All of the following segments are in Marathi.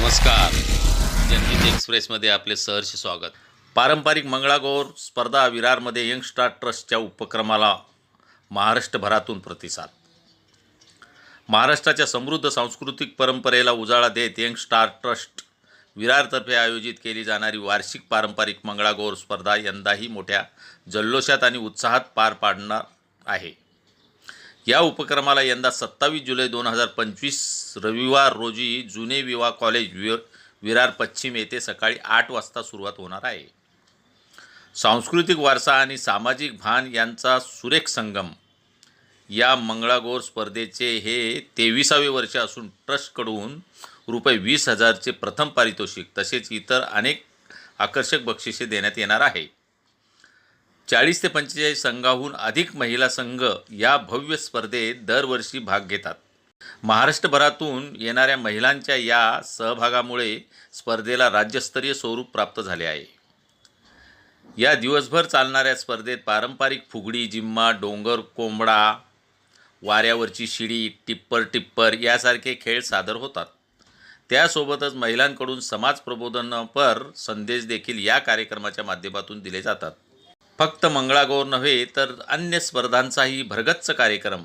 नमस्कार. जनहित एक्सप्रेसमध्ये आपले सहर्ष स्वागत. पारंपरिक मंगळागौर स्पर्धा विरारमध्ये यंग स्टार ट्रस्टच्या उपक्रमाला महाराष्ट्रभरातून प्रतिसाद. महाराष्ट्राच्या समृद्ध सांस्कृतिक परंपरेला उजाळा देत यंग स्टार ट्रस्ट विरारतर्फे आयोजित केली जाणारी वार्षिक पारंपरिक मंगळागौर स्पर्धा यंदाही मोठ्या जल्लोषात आणि उत्साहात पार पाडणार आहे. या उपक्रमाला यंदा सत्तावीस जुलै दोन हजार पंचवीस रविवार रोजी जुने विवाह कॉलेज वि विरार पश्चिम येथे सकाळी आठ वाजता सुरुवात होणार आहे. सांस्कृतिक वारसा आणि सामाजिक भान यांचा सुरेख संगम या मंगळागौर स्पर्धेचे हे तेविसावे वर्ष असून ट्रस्टकडून रुपये वीस हजारचे प्रथम पारितोषिक तसेच इतर अनेक आकर्षक बक्षिसे देण्यात येणार आहे. चाळीस ते पंचेचाळीस संघाहून अधिक महिला संघ या भव्य स्पर्धेत दरवर्षी भाग घेतात. महाराष्ट्रभरातून येणाऱ्या महिलांच्या या सहभागामुळे स्पर्धेला राज्यस्तरीय स्वरूप प्राप्त झाले आहे. या दिवसभर चालणाऱ्या स्पर्धेत पारंपरिक फुगडी जिम्मा डोंगर कोंबडा वाऱ्यावरची शिडी टिप्पर टिप्पर यासारखे खेळ सादर होतात. त्यासोबतच महिलांकडून समाज प्रबोधनपर संदेश देखील या कार्यक्रमाच्या माध्यमातून दिले जातात. फक्त मंगळागौर नव्हे तर अन्य स्पर्धांचाही भरगच्च कार्यक्रम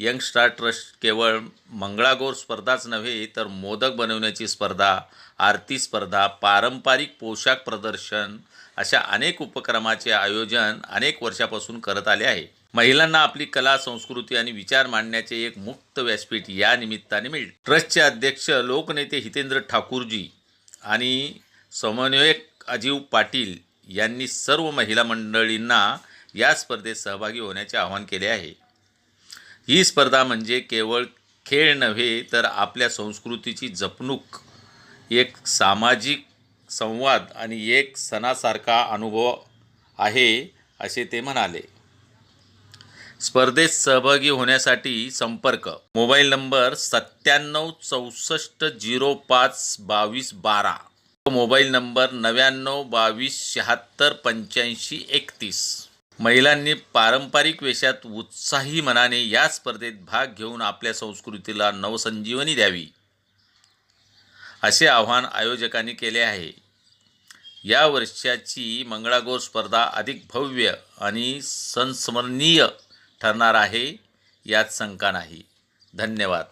यंग स्टार ट्रस्ट केवळ मंगळागौर स्पर्धाच नव्हे तर मोदक बनवण्याची स्पर्धा आरती स्पर्धा पारंपरिक पोशाख प्रदर्शन अशा अनेक उपक्रमाचे आयोजन अनेक वर्षापासून करत आले आहे. महिलांना आपली कला संस्कृती आणि विचार मांडण्याचे एक मुक्त व्यासपीठ या निमित्ताने मिळते ट्रस्टचे अध्यक्ष लोकनेते हितेंद्र ठाकूरजी आणि समन्वयक अजीव पाटील यांनी सर्व महिला मंडळींना या स्पर्धेत सहभागी होण्याचे आवाहन केले आहे. ही स्पर्धा म्हणजे केवळ खेळ नव्हे तर आपल्या संस्कृतीची जपणूक एक सामाजिक संवाद आणि एक सणासारखा अनुभव आहे असे ते म्हणाले. स्पर्धेत सहभागी होण्यासाठी संपर्क. मोबाईल नंबर सत्त्याण्णव चौसष्ट झिरो पाच बावीस बारा. मोबाईल नंबर नव्याण्णव बावीस शहात्तर पंच्याऐंशी एकतीस. महिलांनी पारंपरिक वेशात उत्साही मनाने या स्पर्धेत भाग घेऊन आपल्या संस्कृतीला नवसंजीवनी द्यावी असे आव्हान आयोजकांनी केले आहे. या वर्षाची मंगळागौर स्पर्धा अधिक भव्य आणि संस्मरणीय ठरणार आहे यात शंका नाही. धन्यवाद.